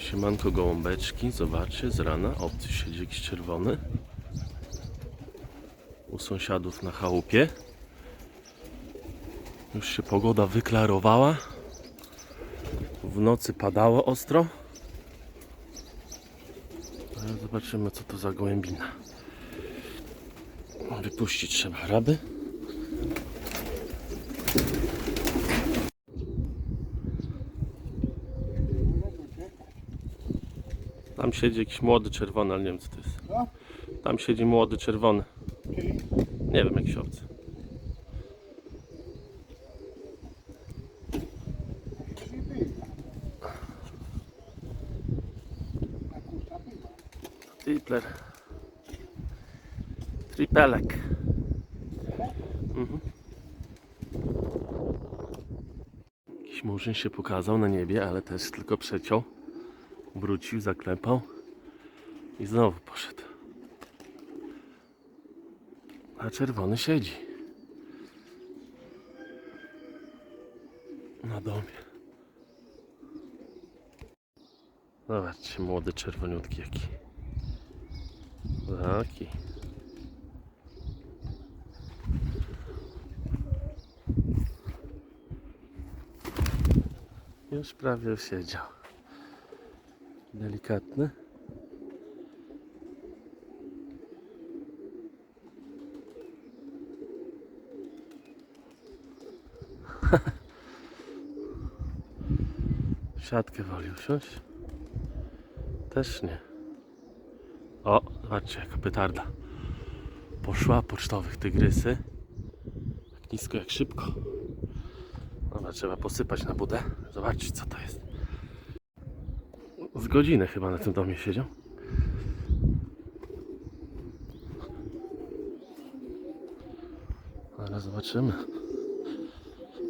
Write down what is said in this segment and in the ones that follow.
Siemanko gołąbeczki, zobaczcie, z rana obcy siedzi jakiś czerwony u sąsiadów na chałupie. Już się pogoda wyklarowała. W nocy padało ostro. Ale zobaczymy co to za gołębina. Wypuścić trzeba raby. Tam siedzi jakiś młody czerwony, ale nie wiem co to jest. Co? Tam siedzi młody czerwony. Nie wiem jakiś obcy. Tripler. Tripelek. Mhm. Jakiś murzyn się pokazał na niebie, ale też tylko przeciął. Wrócił, zaklepał i znowu poszedł. A czerwony siedzi. Na domie. Zobaczcie, młody czerwoniutki jaki. Taki. Już prawie siedział. Delikatny. Siatkę woli usiąść? Też nie. O, zobaczcie jaka petarda. Poszła pocztowych tygrysy. Jak nisko, jak szybko. Dobra, trzeba posypać na budę. Zobaczcie co to jest. Godzinę chyba na tym domie siedział. Ale zobaczymy.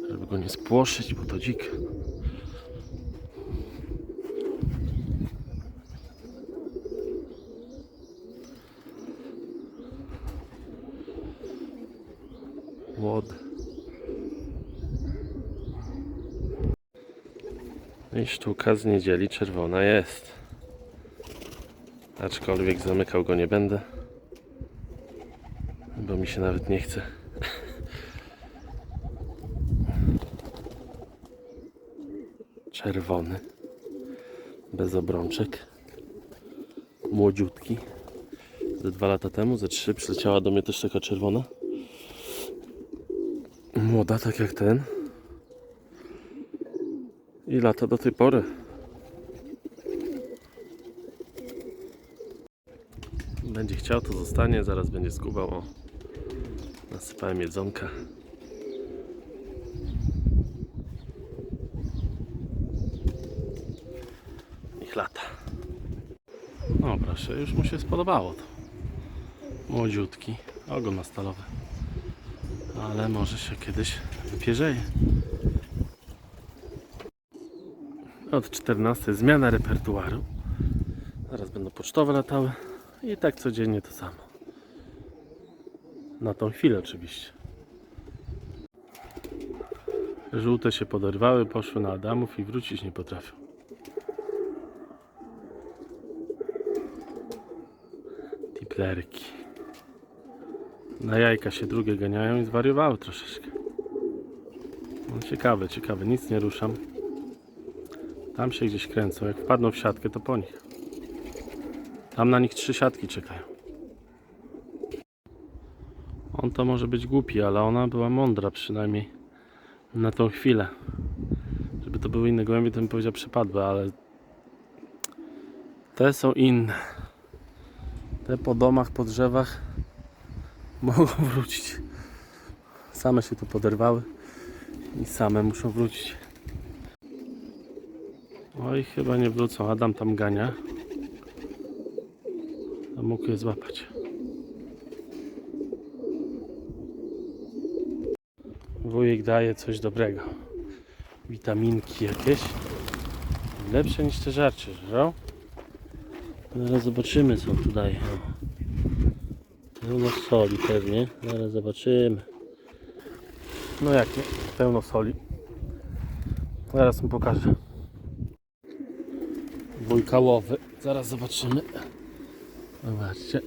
Żeby go nie spłoszyć, bo to dzik. Młody. I sztuka z niedzieli czerwona jest. Aczkolwiek zamykał go nie będę. Bo mi się nawet nie chce. Czerwony. Bez obrączek. Młodziutki. Ze dwa lata temu, ze trzy, przyleciała do mnie też taka czerwona. Młoda, tak jak ten. I lata do tej pory. Będzie chciał, to zostanie, zaraz będzie skubał. O. Nasypałem jedzonka. Niech lata. No proszę, już mu się spodobało to. Młodziutki, ogon ma stalowy. Ale może się kiedyś wypierzeje. Od 14 zmiana repertuaru. Zaraz będą pocztowe latały. I tak codziennie to samo. Na tą chwilę oczywiście. Żółte się poderwały, poszły na Adamów i wrócić nie potrafią. Tiplerki. Na jajka się drugie ganiają i zwariowały troszeczkę. No ciekawe, ciekawe, nic nie ruszam. Tam się gdzieś kręcą. Jak wpadną w siatkę, to po nich. Tam na nich trzy siatki czekają. On to może być głupi, ale ona była mądra przynajmniej na tą chwilę. Żeby to były inne gołębie, to bym powiedział przepadłe, ale te są inne. Te po domach, po drzewach mogą wrócić. Same się tu poderwały i same muszą wrócić. Oj, chyba nie wrócą. Adam tam gania. A mógł je złapać. Wujek daje coś dobrego. Witaminki jakieś. Lepsze niż te żarcie, żrał? Zaraz zobaczymy co on tu daje. O. Pełno soli pewnie. Zaraz zobaczymy. No jak nie? Pełno soli. Zaraz mu pokażę. Bójkałowy. Zaraz zobaczymy. Zobaczcie.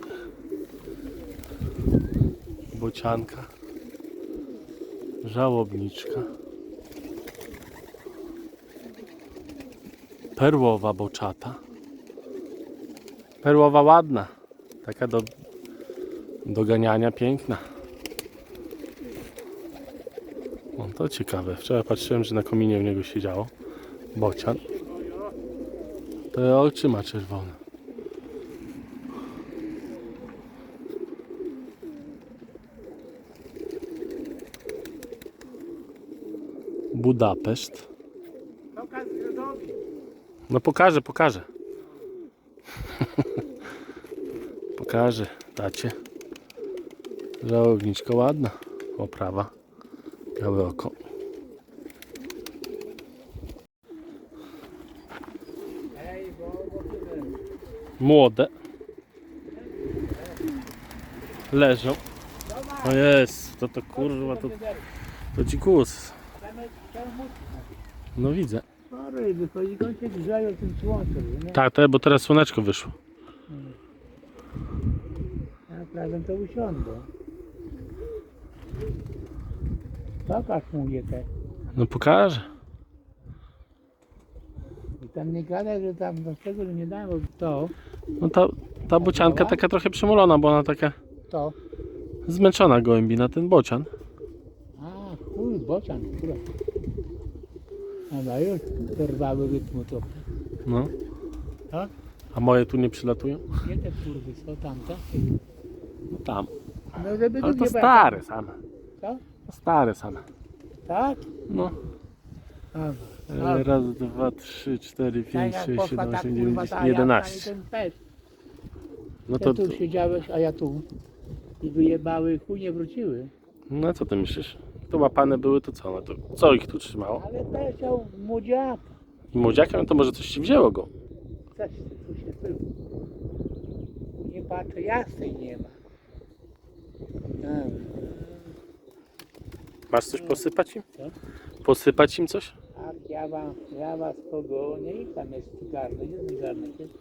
Bocianka. Żałobniczka. Perłowa boczata. Perłowa ładna. Taka do, do ganiania piękna. O, to ciekawe. Wczoraj patrzyłem, że na kominie u niego siedziało. Bocian. Te oczy ma czerwone. Budapeszt. No pokażę, pokażę. pokażę, dacie. Żałowniczka ładna. Oprawa. Białe oko. Ej, bo, bo tyle. Młode. Leżą. O jest, to to kurwa, to, to dzikus. No widzę. On się grzeje tym słońcem, nie? Tak, to, bo teraz słoneczko wyszło. Ja prawie to usiądę. Pokaż mu je te. No pokażę. I tam nie gadaj, że tam do tego że nie dałem, bo to, No ta, ta bocianka taka trochę przymulona, bo ona taka to. zmęczona gołębina, ten bocian. A, chuj, bocian, kurwa. Dobra, już zerwały rytmu to. No. Tak? A moje tu nie przylatują? Gdzie te kurwy są tamte? No tam. No żeby Ale to nie stare same. Co? Stare same. Tak? No. Dobra. E, Raz, dwa, trzy, cztery, Tak pięć, jak sześć, poszła siedem, ta osiem, kurwa dziewięć, ta dziesięć, jedenaście. jazda i ten pes. No Ty to, tu siedziałeś, a ja tu. I wyjebały, chuj nie wróciły. no co ty myślisz? To łapane były, to co? No to co ich tu trzymało? Ale leciał młodziak. I młodziakiem to może coś ci wzięło go. Coś tu się było. Nie patrzę, jasnej nie ma. Masz coś posypać im? Co? Posypać im coś? A ja was, ja was pogonię i tam jest garnek, jest garnek. Jest.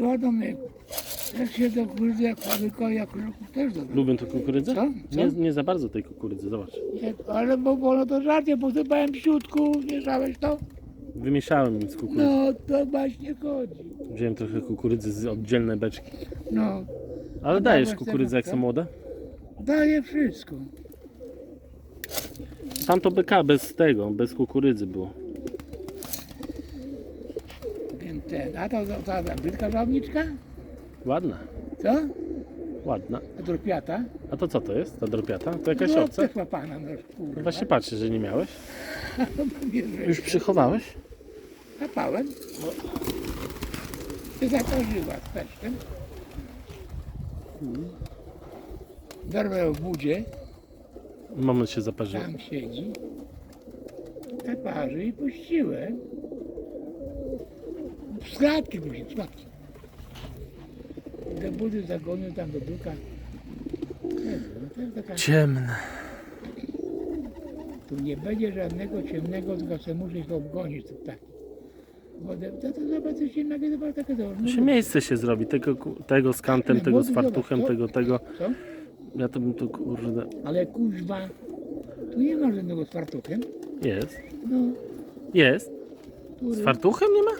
Wiadomo, jak się do kukurydzy, jak fabrykuje, jak kroków też dobrze. Lubię tę kukurydzę? Co? Co? Nie, nie za bardzo tej kukurydzy, zobacz. Nie, ale bo było to żarcie, posypałem w środku, mieszałeś to? Wymieszałem im z kukurydzy. No, to właśnie chodzi. Wziąłem trochę kukurydzy z oddzielnej beczki. No, Ale dajesz dałeś kukurydzę jak są młode? daje wszystko. Tam to BK bez tego, bez kukurydzy było. Więc ten, a to, to brytka żałobniczka? Ładna, Co? ładna. A dropiata? A to co to jest? Ta dropiata? To jakaś no, obca? też łapana, no kurwa. No Właśnie patrzę, że nie miałeś. Już przychowałeś? Zapałem. Się zakorzyła z pesztem. Dorwę w budzie, Moment się zaparzył. tam siedzi. Te parzy i puściłem. Z klatki puściłem, z klatki. Do budy zagonił tam do wiem, no Ciemne. tu nie będzie żadnego ciemnego, tylko se muszę ich obgonić tu tak. Bo to, to, to zobacz coś innego, zobacz takie to. Się miejsce się zrobi. Tego, tego z kantem, tego z fartuchem, tego, tego. Co? Ja to bym tu kurde. Ale kuźwa, tu nie ma żadnego z fartuchem. Jest. No, Jest. Z fartuchem nie ma?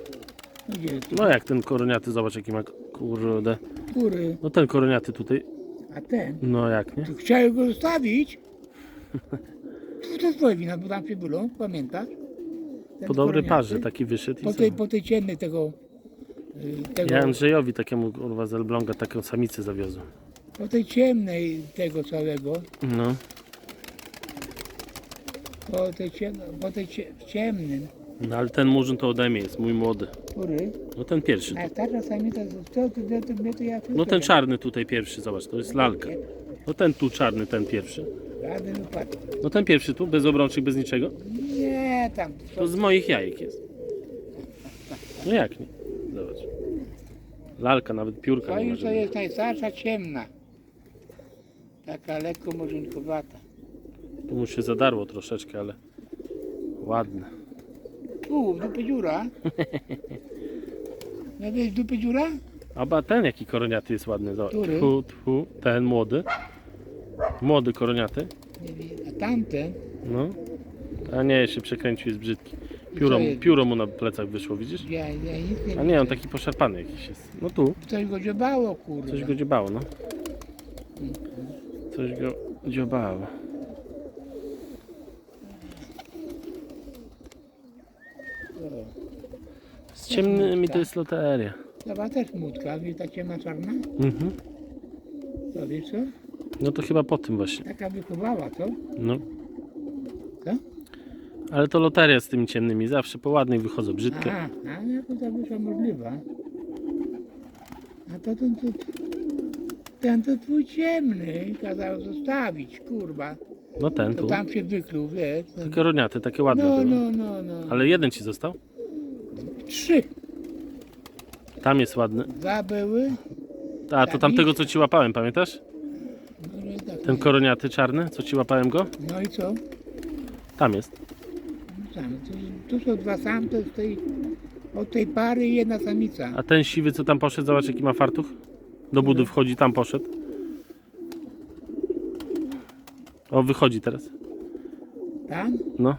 no gdzie tu, No jak ten koroniaty, zobacz jaki ma kurde. który, No ten koroniaty tutaj. a ten, No jak nie? tu chciałem go zostawić. To, to twoja wina, bo tam się było, pamiętasz? Ten Po dobrej koroniaty. parze taki wyszedł i Po tej, po tej ciemnej tego, y, tego Ja Andrzejowi takiemu kurwa z Elbląga taką samicę zawiozłem. Po tej ciemnej tego całego, No. po tej, ciem, po tej cie, ciemnym, No ale ten murzyn to ode mnie jest, mój młody. który, No ten pierwszy. a ta czasami to, to, to, to, to, to ja No ten czarny tutaj pierwszy, zobacz, to jest lalka. No ten tu czarny, ten pierwszy. Żaden. No ten pierwszy tu, bez obrączek, bez niczego. Nie, tam, To z moich jajek jest. No jak nie? Zobacz. Lalka, nawet piórka To nie ma już to żadnego. jest najstarsza ciemna. Taka lekko murzynkowata. Tu mu się zadarło troszeczkę, ale ładne. Fu, w dupę dziura. No wiesz, w dupę dziura? Aba ten jaki koroniaty jest ładny. Zobacz. Który? Tfu, tfu, ten młody. Młody koroniaty. Nie wiem. A tamten? No. A nie, jeszcze przekręcił, jest brzydki. Pióro, co jest? pióro mu na plecach wyszło, widzisz? Ja, ja nic nie A nie, on taki poszarpany jakiś jest. No tu, Coś go dziobało, kurwa. coś go dziobało, no. Coś go dziobało. Z ciemnymi to jest loteria. Chyba też młódka, wiesz, ta ciemna czarna? Mhm. To wiesz co? No to chyba po tym właśnie. Taka wychowała, co? No. Co? Ale to loteria z tymi ciemnymi. Zawsze po ładnych wychodzą brzydkie. Aha, a jako to wyszła możliwa. A to ten, to, ten to twój ciemny kazał zostawić, kurwa. No ten To tu. tam się wykluł, wiesz. Te koroniaty, takie ładne No, były. no, no, no. Ale jeden ci został? Trzy. Tam jest ładny. Dwa były. A, to tamtego co ci łapałem, pamiętasz? No, i tak Ten koroniaty czarny, co ci łapałem go? no i co? Tam jest. No Sam. Tu, tu są dwa samce z tej, od tej pary i jedna samica. A ten siwy, co tam poszedł, zobacz jaki ma fartuch. Do budy wchodzi, tam poszedł. O, wychodzi teraz. Tam? No.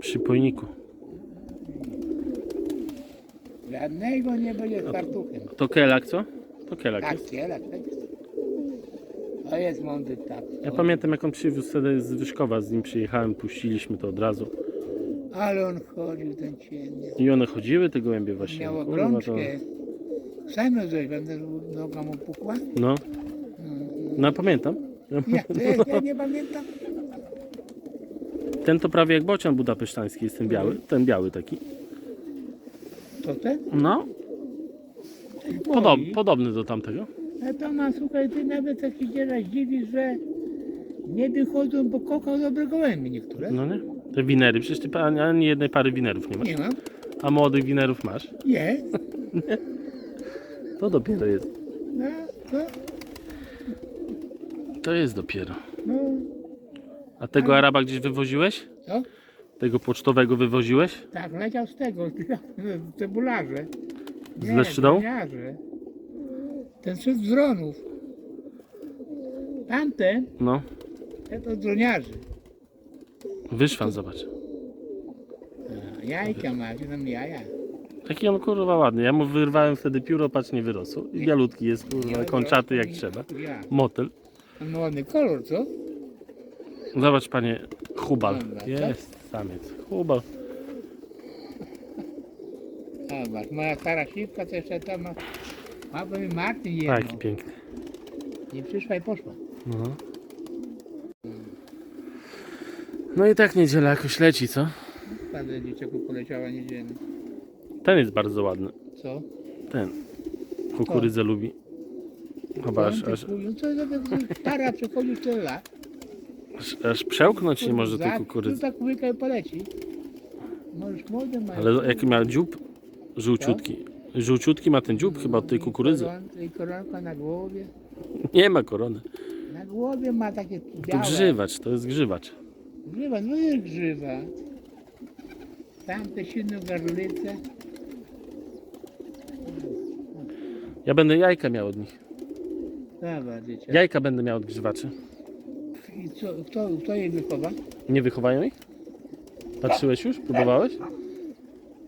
Przy pojniku. Żadnego nie będzie z fartuchem. To kelak, co? To kelak Tak, jest. kielak, tak. To jest mądry tak. Ja pamiętam jak on przywiózł wtedy z Wyszkowa, z nim przyjechałem, puściliśmy to od razu. Ale on chodził ten ciemny. I one chodziły, te gołębie właśnie. Miał Kurwa, to... obrączkę. Sam rozumiem, będę noga mu pukła. No. No pamiętam. Ja, ja, ja nie pamiętam. Ten to prawie jak bocian budapesztański jest ten biały. Ten biały taki. To ten? No. Podob, Moi. podobny do tamtego. A to ma, słuchaj, ty nawet tak się dziwisz, że nie wychodzą, bo kochał dobre gołębie niektóre. No nie? Te winery, przecież ty pa- ani jednej pary winerów nie masz. Nie mam. A młodych winerów masz. Jest. To dopiero jest. To, jest dopiero. no, A tego Araba gdzieś wywoziłeś? co? Tego pocztowego wywoziłeś? Tak, leciał z tego, z cebularze. Z Leszczyną? Ten szedł z dronów. Tamten, No. to z droniarzy. Wyszwan, zobacz. Jajka ma, czy tam jaja. Taki on kurwa ładny. Ja mu wyrwałem wtedy pióro, patrz nie wyrosło. I bialutki jest kurwa, kończaty jak trzeba. Motyl. On ma ładny kolor, co? Zobacz panie, hubal. Tak? Jest, samiec. Hubal. Zobacz, moja stara siwka to jeszcze tam ma. Ma mi Martin jedną. Taki piękny. Nie przyszła i poszła. No. No i tak niedziela jakoś leci, co? Padle dzieciaku poleciała niedzielna. Ten jest bardzo ładny. Co? Ten. Kukurydzę lubi. Chyba aż, aż, przechodzi tyle lat. aż, aż przełknąć nie może tej kukurydzy. Tak łyka i poleci. Możesz mają. Ale jaki ma dziób? Żółciutki. Żółciutki ma ten dziób chyba od tej kukurydzy. I- I koronka na głowie. Nie ma korony. Na głowie ma takie To białe. grzywacz, to jest grzywacz. Grzywa, no jest grzywa. Tamte silne garlice. Ja będę jajka miał od nich. Dzieciak. Jajka będę miał od grzywaczy. I co, kto, kto jej wychowa? Nie wychowają ich? Patrzyłeś już? Próbowałeś?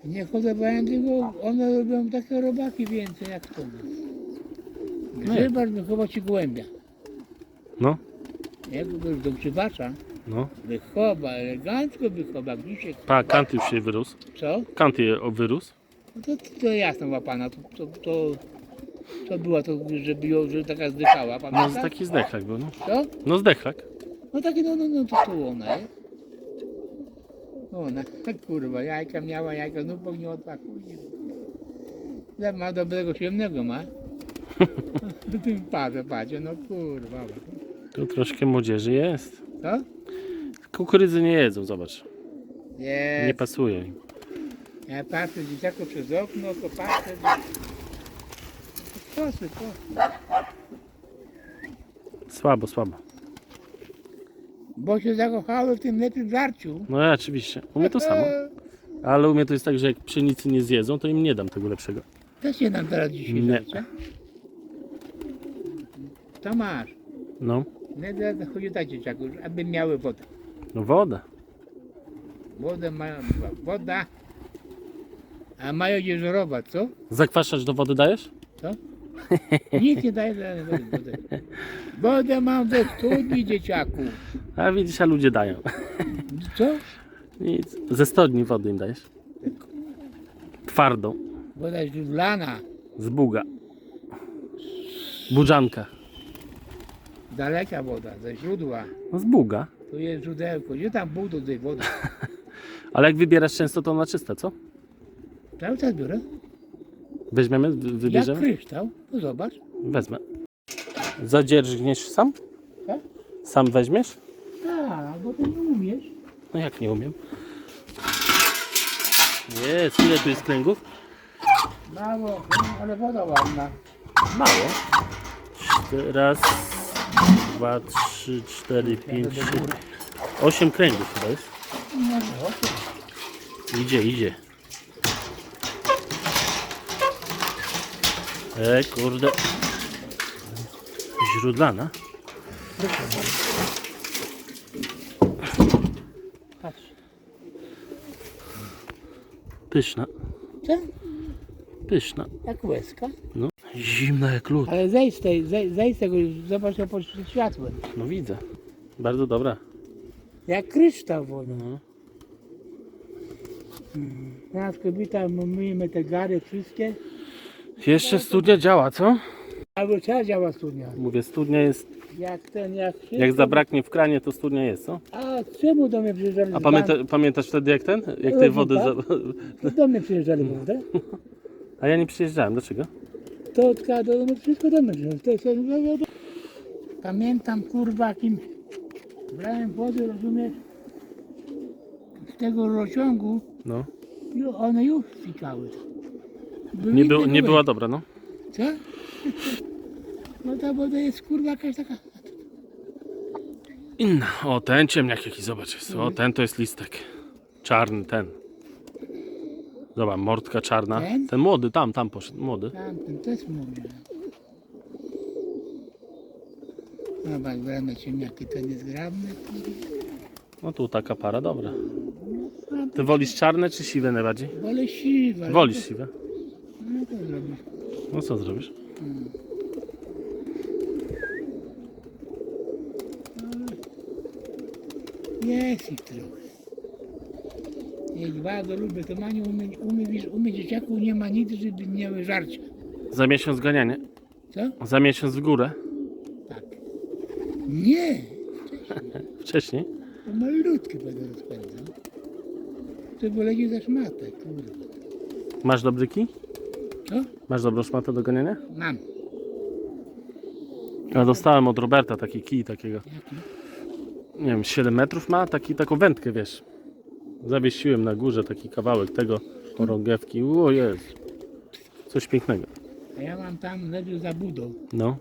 Nie hodowałem tylko, one robią takie robaki więcej jak to. Grzybacz wychowa ci gołębia. No, Jak byś do grzybacza, no. wychowa, elegancko wychowa, gdzisiek. Pa, kanty już się wyrósł. Co? Kanty je wyrósł. No to, to jasno łapana, to, to, to, to była to, żeby ją, że taka zdychała, No, pamiętasz? taki zdechlak był, no. Co? No zdechlak. No taki, no, no, no, to, to ona, nie? Ona, kurwa, jajka miała, jajka znów pogniotła, chuj. Ja ma dobrego, ciemnego ma. Tym patrzę, patrzę, no kurwa. Tu troszkę młodzieży jest. Co? Kukurydzy nie jedzą, zobacz. Nie Nie. pasuje im. Ja patrzę dzieciaku przez okno, to patrzę. Kosy, kosy. Słabo, słabo. Bo się zakochały w tym lepszym żarciu. No ja oczywiście. U mnie to samo. Ale u mnie to jest tak, że jak pszenicy nie zjedzą, to im nie dam tego lepszego. Też się nam teraz dzisiaj Nie. żarcia. To masz. No, Nie teraz chodzi tak dzieciaku, aby miały wodę. no woda. Wodę mają, woda. A mają żerować, co? Zakwaszacz do wody dajesz? Co? Nic nie daje wody. Wodę, mam ze studni, dzieciaku. A widzisz, a ludzie dają. Co? Nic. Ze stodni wody im dajesz. Twardą. Woda źródlana. Z buga. Budzanka. Daleka woda, ze źródła. No z buga. Tu jest źródełko. Gdzie tam Bóg do tej wody? Ale jak wybierasz często, to na czyste, co? Cały czas biorę. Weźmiemy, Jak wybierzemy? kryształ. No zobacz. Wezmę. Sam? Tak? Sam weźmiesz? Tak, bo ty nie umiesz. No jak nie umiem? Jest, ile tu jest kręgów? Mało, ale woda ładna. Mało. Raz, dwa, trzy, cztery, pięć, sześć. Osiem kręgów chyba jest. Może osiem. Idzie, idzie. E, kurde. Źródlana. Patrz. Pyszna, Co? pyszna. Jak łezka. No. Zimna jak lód. Ale zejdź z, tej, zejdź, zejdź z tego, zobacz ją pod światłem. No widzę. Bardzo dobra. Jak kryształ woda. No. Nas kobieta, myjemy te gary wszystkie. Jeszcze studnia działa, co? Albo trzeba działa studnia. Mówię, studnia jest. Jak ten, jak wszystko. Jak zabraknie w kranie, to studnia jest, co? A czemu do mnie przyjeżdżali? A z pamięta, pamiętasz wtedy jak ten? Jak No, tej wody. tak. Za... Do mnie przyjeżdżali, prawda? A ja nie przyjeżdżałem, dlaczego? To odka, do mnie wszystko do mnie przyjeżdżali. To jest, no, no, no. Pamiętam, kurwa, jakim brałem wody, rozumiesz? Z tego rociągu No. i one już fikały. Były Nie, był, nie były. była dobra, no. Co? No ta woda jest kurwa jakaś taka. Inna. O, ten ciemniak jaki, zobacz jest. O, ten to jest listek. Czarny, ten. Zobacz, mordka czarna. Ten? Ten młody, tam, tam poszedł, młody. Tamten też mówię. Zobacz, bramy ciemniaki, ten jest grabny. No tu taka para, dobra. Ty wolisz czarne czy siwe najbardziej? Wolę siwe. Wolisz to- siwe. Zrobisz. No co zrobisz? Jest ich trochę. Jak bardzo lubię, to Maniu umie, wiesz, umie dzieciaku nie ma nic, żeby nie miały żarcia. Za miesiąc ganianie? Co? Za miesiąc w górę? Tak. Nie, Wcześniej? to malutkie będę rozpędzał. To bolegi za szmatę, kurwa. Masz dobryki? Masz dobrą szmatę do ganiania? Mam. Ja dostałem od Roberta taki kij takiego. Jaki? Nie wiem, 7 metrów ma, taki, taką wędkę, wiesz. Zawiesiłem na górze taki kawałek tego chorągiewki. O jest. Coś pięknego. A ja mam tam leży za budą. No.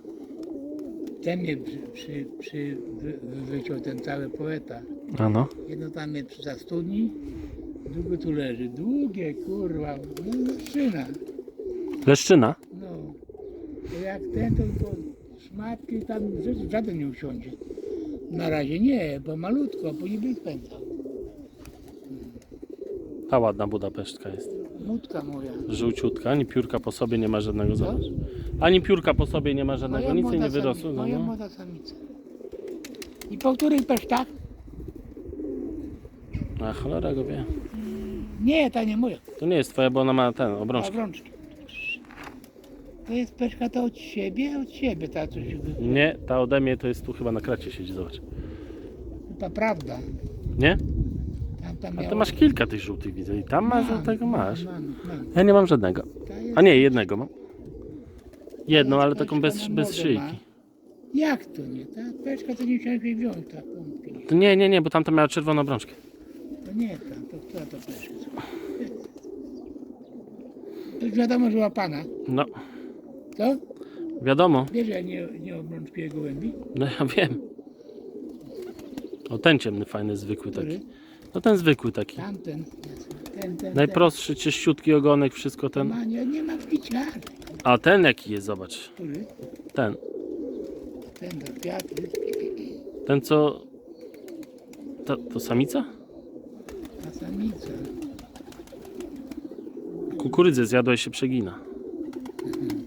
Ten mnie przy, przy, przy wy, wy, wyciął ten cały poeta. A no. Jedno tam jest przy za studni, drugie tu leży. Długie, kurwa, no szyna. Leszczyna? No. To jak ten, to, to szmatki tam ża- żaden nie usiądzie. Na razie nie, bo malutko, a później by spędzał. Ta ładna budapesztka jest. Mutka moja. Żółciutka, ani piórka po sobie nie ma żadnego, zobacz. Ani piórka po sobie nie ma żadnego, nic jej młoda nie wyrosło. samica, No, Moja no. młoda samica. I po których pesztach? A cholera go wie. Nie, ta nie moja. To nie jest twoja, bo ona ma ten, obrączkę. Obrączki. To jest peszka to od siebie, od siebie ta coś. Nie, ta ode mnie to jest tu chyba na kracie siedzi, zobacz. To prawda. Nie? A ty masz kilka tych żółtych, widzę. I tam masz, Mam, żółtego masz. Mam, mam. Ja nie mam żadnego. Ta jest- A nie, jednego mam. Jedną, ta ale taką bez, na bez nogę szyjki. ma. Jak to nie? Ta peszka to nie chciałem jej wziąć, ta. To nie, nie, nie, bo tamta miała czerwoną obrączkę. To nie tam, to która to peszka? To już wiadomo, że łapana. No, Co? wiadomo. Wiesz, ja nie, nie obrączkuję gołębi? No ja wiem. O ten ciemny, fajny, zwykły taki. No ten zwykły taki. Tamten. Ten, ten, Najprostszy, czyściutki ogonek, wszystko ten. ten. Ma, nie, nie ma wbicia. A ten jaki jest, zobacz. Który? Ten. Ten do kwiaty. Ten co... To, to samica? A samica. Kukurydzę zjadła i się przegina.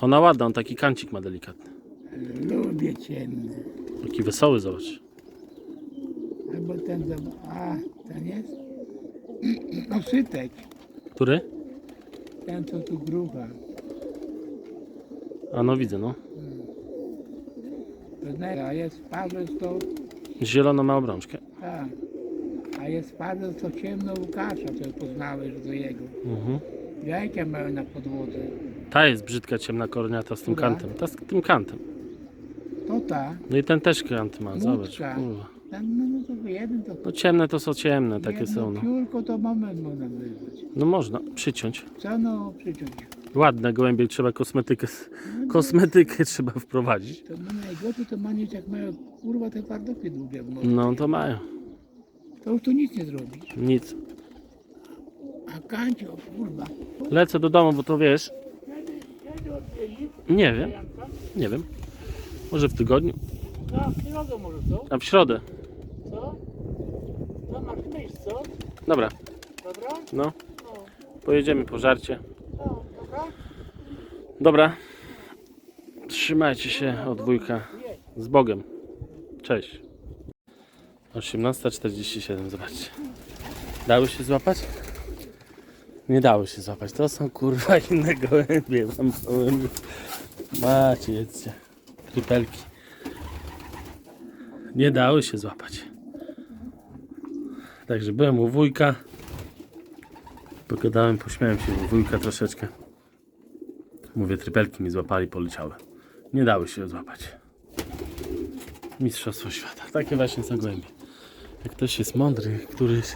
Ona ładna, on taki kancik ma delikatny. Lubię ciemny. Taki wesoły, zobacz. Albo ten. A, ten jest? No sytek. Który? Ten co tu grucha. A no widzę, no. To zna- A jest parzec to... Zielono ma obrączkę. Tak. A jest parzec to ciemno Łukasza, co poznałeś do jego. Mhm. Jajka mają na podłodze. Ta jest brzydka, ciemna korniata z tym Która? kantem. Ta z tym kantem. To ta. No i ten też kant ma, zobacz. Łódka. Kurwa. Ten, no, no to jeden to... No ciemne to są ciemne, takie jedno są. No. piórko to moment można wybrać. no można przyciąć. Co no przyciąć? Ładne gołębie, trzeba kosmetykę, kosmetykę trzeba wprowadzić. To my najgorzej to manieć jak mają kurwa te twardopy długie w morzu. No to mają. To już tu nic nie zrobisz. Nic. A kancio kurwa. Lecę do domu, bo to wiesz. Kiedy? Nie wiem, Janka? nie wiem. Może w tygodniu, No, w środę może co? a w środę. Co? No masz myśl, co? Dobra, Dobra? no. No, Pojedziemy po żarcie. no, dobra? Dobra. Trzymajcie się od wujka. Z Bogiem. Cześć. 18.47, zobaczcie. Dały się złapać? Nie dały się złapać. To są kurwa inne gołębie. Mam gołębie. Macie, jedzcie. Nie dały się złapać. Także byłem u wujka. Pogadałem, pośmiałem się u wujka troszeczkę. Mówię, trypelki mi złapali, poleciały. Nie dały się złapać. Mistrzostwo świata. Takie właśnie są gołębie. Jak ktoś jest mądry, któryś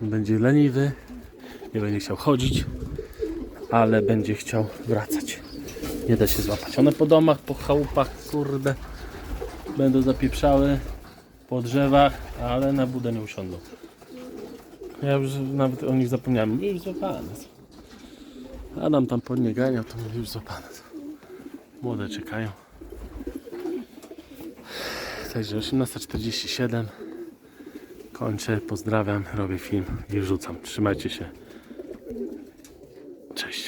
będzie leniwy, nie będzie chciał chodzić, ale będzie chciał wracać. Nie da się złapać. One po domach, po chałupach, kurde, będą zapieprzały po drzewach, ale na budę nie usiądą. Ja już nawet o nich zapomniałem. Już złapane są. Adam tam po nie ganiał, to już złapane. Młode czekają. Także 18.47. Kończę, pozdrawiam, robię film i wrzucam. Trzymajcie się. Cześć.